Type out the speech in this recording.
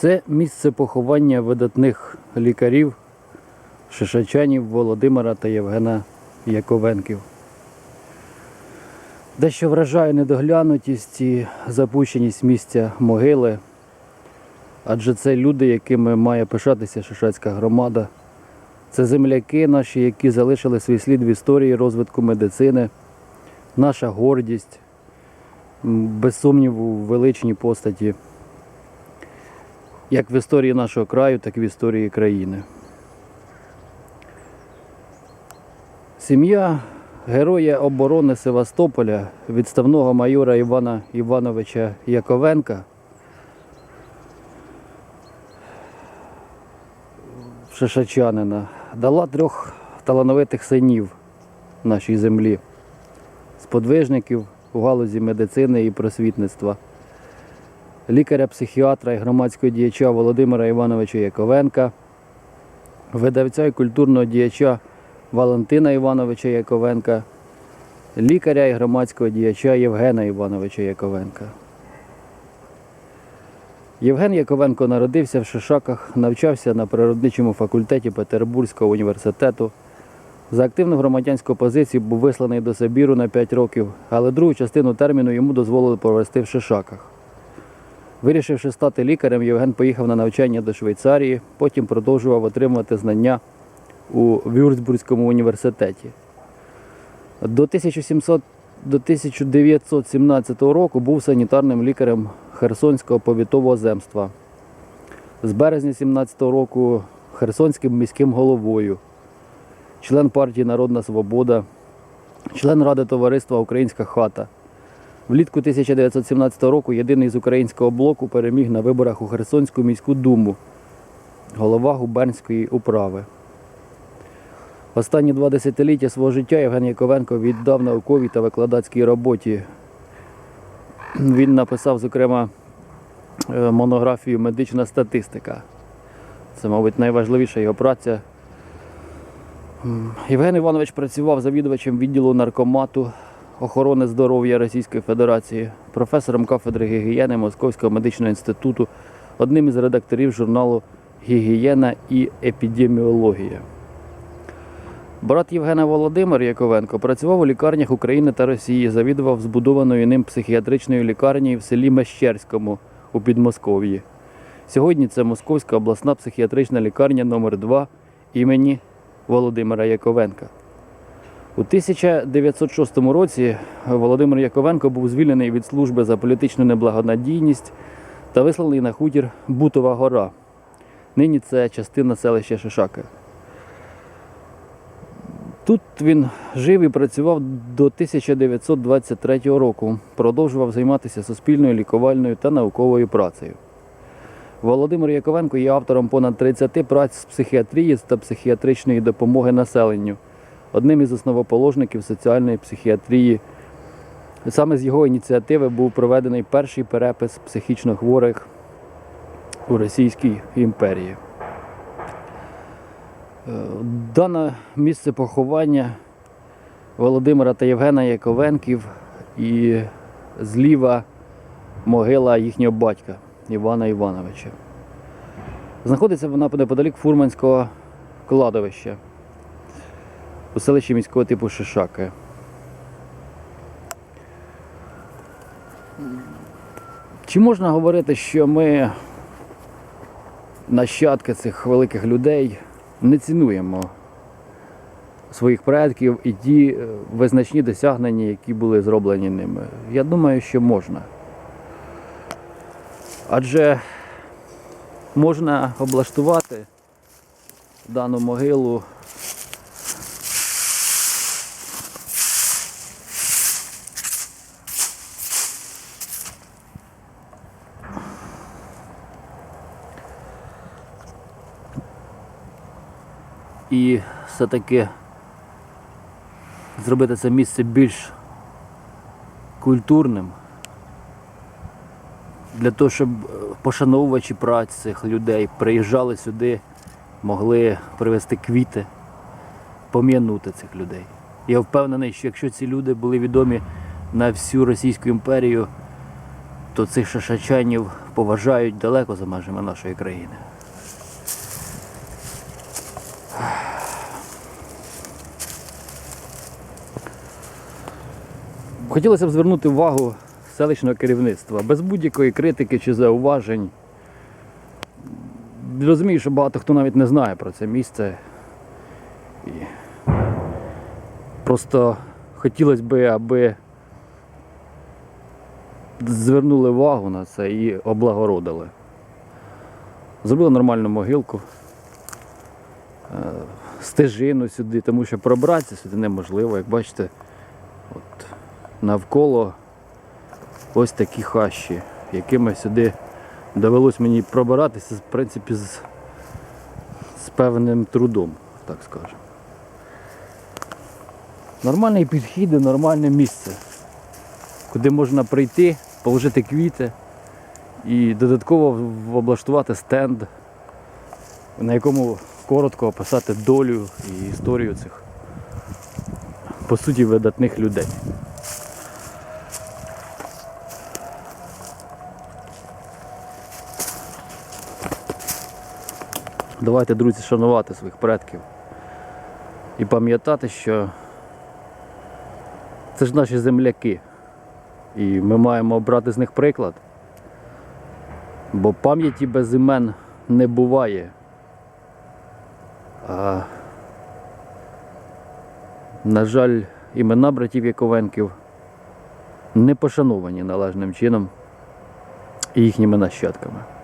Це місце поховання видатних лікарів, шишачанів Володимира та Євгена Яковенків. Дещо вражає недоглянутість і запущеність місця могили, адже це люди, якими має пишатися Шишацька громада. Це земляки наші, які залишили свій слід в історії розвитку медицини, наша гордість, без сумніву, величні постаті як в історії нашого краю, так і в історії країни. Сім'я героя оборони Севастополя, відставного майора Івана Івановича Яковенка, шишачанина, дала трьох талановитих синів нашій землі, сподвижників у галузі медицини і просвітництва лікаря-психіатра і громадського діяча Володимира Івановича Яковенка, видавця і культурного діяча Валентина Івановича Яковенка, лікаря і громадського діяча Євгена Івановича Яковенка. Євген Яковенко народився в Шишаках, навчався на природничому факультеті Петербурзького університету. За активну громадянську позицію був висланий до Сибіру на 5 років, але другу частину терміну йому дозволили провести в Шишаках. Вирішивши стати лікарем, Євген поїхав на навчання до Швейцарії, потім продовжував отримувати знання у Вюрцбурзькому університеті. До 1700 до 1917 року був санітарним лікарем Херсонського повітового земства. З березня 17 року Херсонським міським головою, член партії Народна Свобода, член Ради товариства Українська хата. Влітку 1917 року єдиний з українського блоку переміг на виборах у Херсонську міську думу, голова губернської управи. Останні два десятиліття свого життя Євген Яковенко віддав науковій та викладацькій роботі. Він написав, зокрема, е, монографію Медична статистика. Це, мабуть, найважливіша його праця. Євген Іванович працював завідувачем відділу наркомату охорони здоров'я Російської Федерації, професором кафедри гігієни Московського медичного інституту, одним із редакторів журналу Гігієна і епідеміологія. Брат Євгена Володимир Яковенко працював у лікарнях України та Росії, завідував збудованою ним психіатричною лікарнею в селі Мещерському у Підмосков'ї. Сьогодні це Московська обласна психіатрична лікарня номер 2 імені Володимира Яковенка. У 1906 році Володимир Яковенко був звільнений від служби за політичну неблагонадійність та висланий на хутір Бутова гора. Нині це частина селища Шишаки. Тут він жив і працював до 1923 року, продовжував займатися суспільною лікувальною та науковою працею. Володимир Яковенко є автором понад 30 праць з психіатрії та психіатричної допомоги населенню, одним із основоположників соціальної психіатрії. Саме з його ініціативи був проведений перший перепис психічно хворих у Російській імперії. Е, Дане місце поховання Володимира та Євгена Яковенків і зліва могила їхнього батька Івана Івановича. Знаходиться вона неподалік Фурманського кладовища у селищі міського типу Шишаки. Чи можна говорити, що ми, нащадки цих великих людей, не цінуємо своїх предків і ті е, визначні досягнення, які були зроблені ними? Я думаю, що можна. Адже можна облаштувати дану могилу і все-таки зробити це місце більш культурним, для того, щоб е, пошановувачі праць цих людей приїжджали сюди, могли привезти квіти, пом'янути цих людей. Я впевнений, що якщо ці люди були відомі на всю Російську імперію, то цих шашачанів поважають далеко за межами нашої країни. Хотілося б звернути увагу селищного керівництва без будь-якої критики чи зауважень. Розумію, що багато хто навіть не знає про це місце. І просто хотілося б, аби звернули увагу на це і облагородили. Зробили нормальну могилку, е, стежину сюди, тому що пробратися сюди неможливо. Як бачите, навколо ось такі хащі, якими сюди довелось мені пробиратися, в принципі, з, з певним трудом, так скажемо. Нормальний підхід і нормальне місце, куди можна прийти, положити квіти і додатково облаштувати стенд, на якому коротко описати долю і історію цих, по суті, видатних людей. Давайте, друзі, шанувати своїх предків і пам'ятати, що це ж наші земляки. І ми маємо брати з них приклад. Бо пам'яті без імен не буває. А, на жаль, імена братів Яковенків не пошановані належним чином їхніми нащадками.